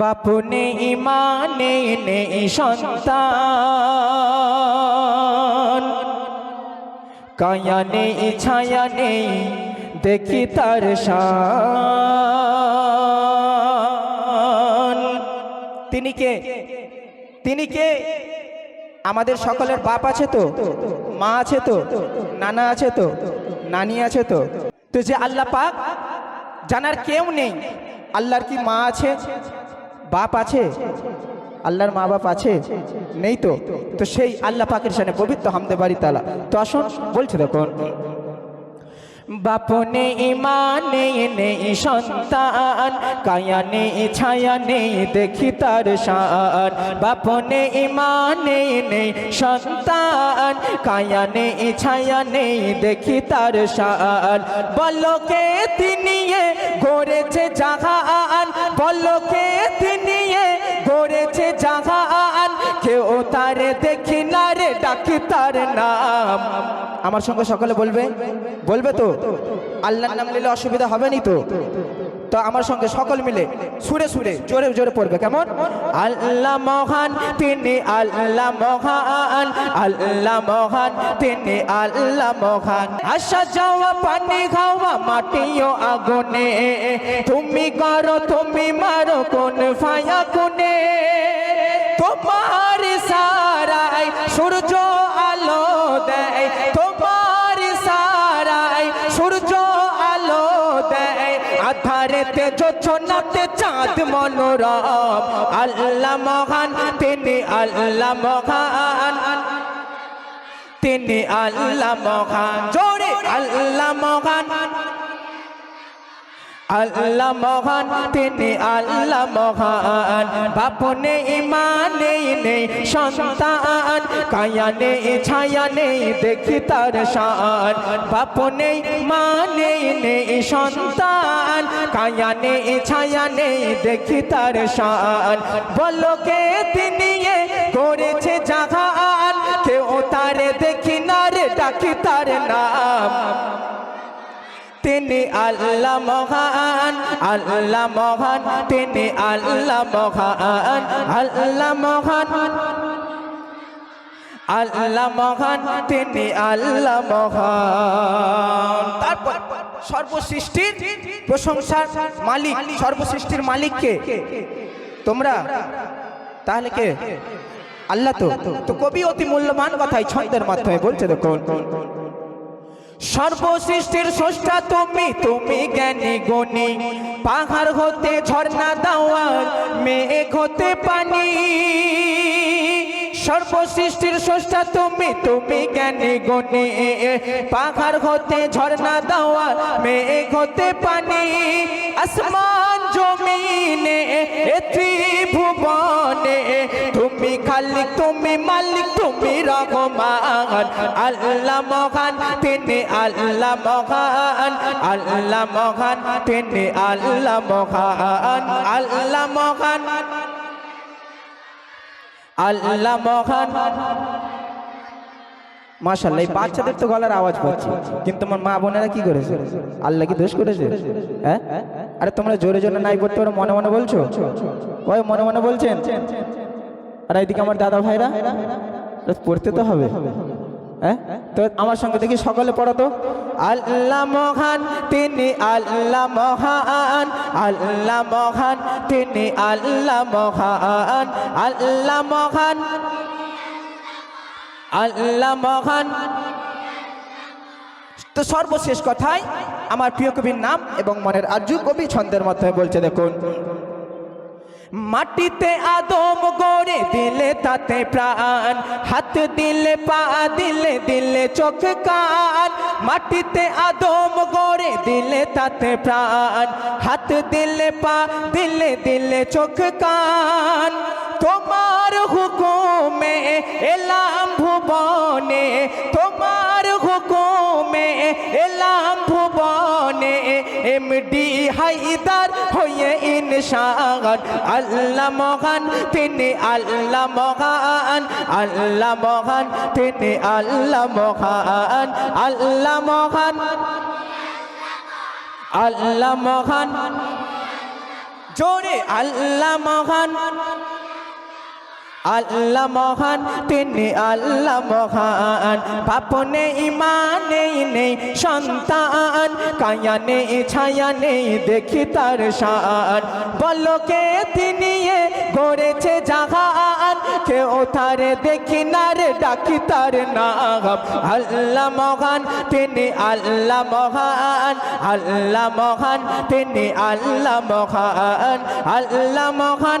বাপুনে ইমানে নে সন্তান। কায়ানে ছায়া নেই দেখি তার তিনি কে? তিনি কে? আমাদের সকলের বাপ আছে তো? মা আছে তো? নানা আছে তো? নানি আছে তো? তো যে আল্লাহ পাক, জানার কেউ নেই। আল্লাহর কি মা আছে? বাপ আছে? আল্লাহর মা বাপ আছে? নেই তো? তো সেই আল্লাহ পাকের সামনে পবিত্র হামদে বাড়ি তালা তো আসুন, বলছে দেখুন। বাপনে ইমানে নেই সন্তান, কায়ানে ছায়া নেই দেখি তার শান। বাপনে ইমানে নেই সন্তান, কায়ানে ছায়া নেই দেখি তার শান। বলকে তিনি গড়েছে জাহান, বলকে তিনি তারে দেখি না রে ডাকি তার নাম। আমার সঙ্গে সকালে বলবে? বলবে তো? আল্লাহর নাম নিলে অসুবিধা হবে নি তো। তো আমার সঙ্গে সকল মিলে সুরে সুরে, জোরে জোরে পড়বে, কেমন? আল্লাহ মহান, তিনি আল্লাহ মহান। আল্লাহ মহান, তিনি আল্লাহ মহান। আসা যাওয়া, পানি খাওয়া, মাটিও আগুনে। তুমি করো, তুমি মারো, কোন ফায়া কোনে? তোমার সূর্য আলো দেয়, তোমার সারাই সূর্য আলো দেয়। আধারেতে যোজনাতে চাঁদ মনোরম, আল্লাহ মহান, তিনি আল্লাহ মহান। তিনি আল্লাহ মহান, জোরে আল্লাহ মহান। আল্লাহ মহান, তিনি আল্লাহ মহান। বাপনে ইমানে নেই নেই সন্তান, কায়ানে ছায়া নেই দেখি তার শান। বাপনে মানে নেই সন্তান, কায়ানে ছায়া নেই দেখি তার শান। বলকে তিনি করেছে জাহান? কেউ তারে দেখি না রে ডাকি তার নাম। তিনি আল্লাহ মহান আল্লাহ মহান, তিনি আল্লাহ মহান আল্লাহ মহান। আল্লাহ মহান, তিনি আল্লাহ মহান। তারপর সর্বসৃষ্টির প্রশংসার মালিক, সর্বসৃষ্টির মালিককে তোমরা? তাহলে কে? আল্লাহ তো। তো কবি অতি মূল্যবান কথাই ছন্দের মাধ্যমে বলছে দেখুন। সর্বসৃষ্টির স্রষ্টা তুমি তুমি জ্ঞানী গণি। পাহাড় হতে ঝর্ণা দাওয়া মেঘ হতে পানি। সর্বসৃষ্টির স্রষ্টা তুমি তুমি জ্ঞানী গণি। পাহাড় হতে ঝর্ণা দাওয়া মেঘ হতে পানি। আসমান জমিনে ত্রিভুবনে। তুমি খালিক, তুমি মালিক, তুমি রহমান। আল্লাহ মহান, তিনি আল্লাহ মহান। আল্লাহ মহান, তিনি আল্লাহ মহান। আল্লাহ মহান। আল্লাহ মহান। মাশাল্লাহ এই বাচ্চাদের তো গলার আওয়াজ পাচ্ছি। কিন্তু আমার মা বোনেরা কি করেছে? আল্লাহ কি দোষ করেছে? হ্যাঁ? আরে তোমরা জোরে জোরে নাই পড়তে পারো, মনে মনে বলছো? ওই মনে মনে বলছেন? আর এইদিকে আমার দাদা ভাইরা পড়তে তো হবে। হ্যাঁ? তো আমার সঙ্গে দেখি সকলে পড়ো তো। আল্লাহ মহান, তিনি আল্লাহ মহান। আল্লাহ মহান, তিনি আল্লাহ মহান। আল্লাহ মহান আল্লাহ মহান। তো সর্বশেষ কথায় আমার প্রিয় কবির নাম এবং মনের আজু কবি ছন্দের মাধ্যমে বলছে, দেখুন। মাটিতে আদম গড়ে দিলে তাতে প্রাণ, হাত দিলে পা, দিলে দিলে চোখ, কান। মাটিতে আদম গড়ে দিলে তাতে প্রাণ, হাত দিলে পা, দিলে দিলে চোখ, কান। তোমার হুকুমে এলাম ভুবনে, তোমার এলাম ভুবনে এমডি হাইদার হয়ে ইনসান আল্লাহ মহান, তিনি আল্লাহ মহান। আল্লাহ মহান, তিনি আল্লাহ মহান। আল্লাহ মহান আল্লাহ মহান। জোরে, আল্লাহ মহান। আল্লাহ মহান, তিনি আল্লাহ মহান। বাপ নেই মা নেই নেই সন্তান কায়া নেই ছায়া নেই দেখি তার শান। বলো কে তিনি গড়েছে জাহান? কেউ তারে দেখি না রে ডাকি তার নাম। আল্লাহ মহান, তিনি আল্লাহ মহান। আল্লাহ মহান, তিনি আল্লাহ মহান। আল্লাহ মহান।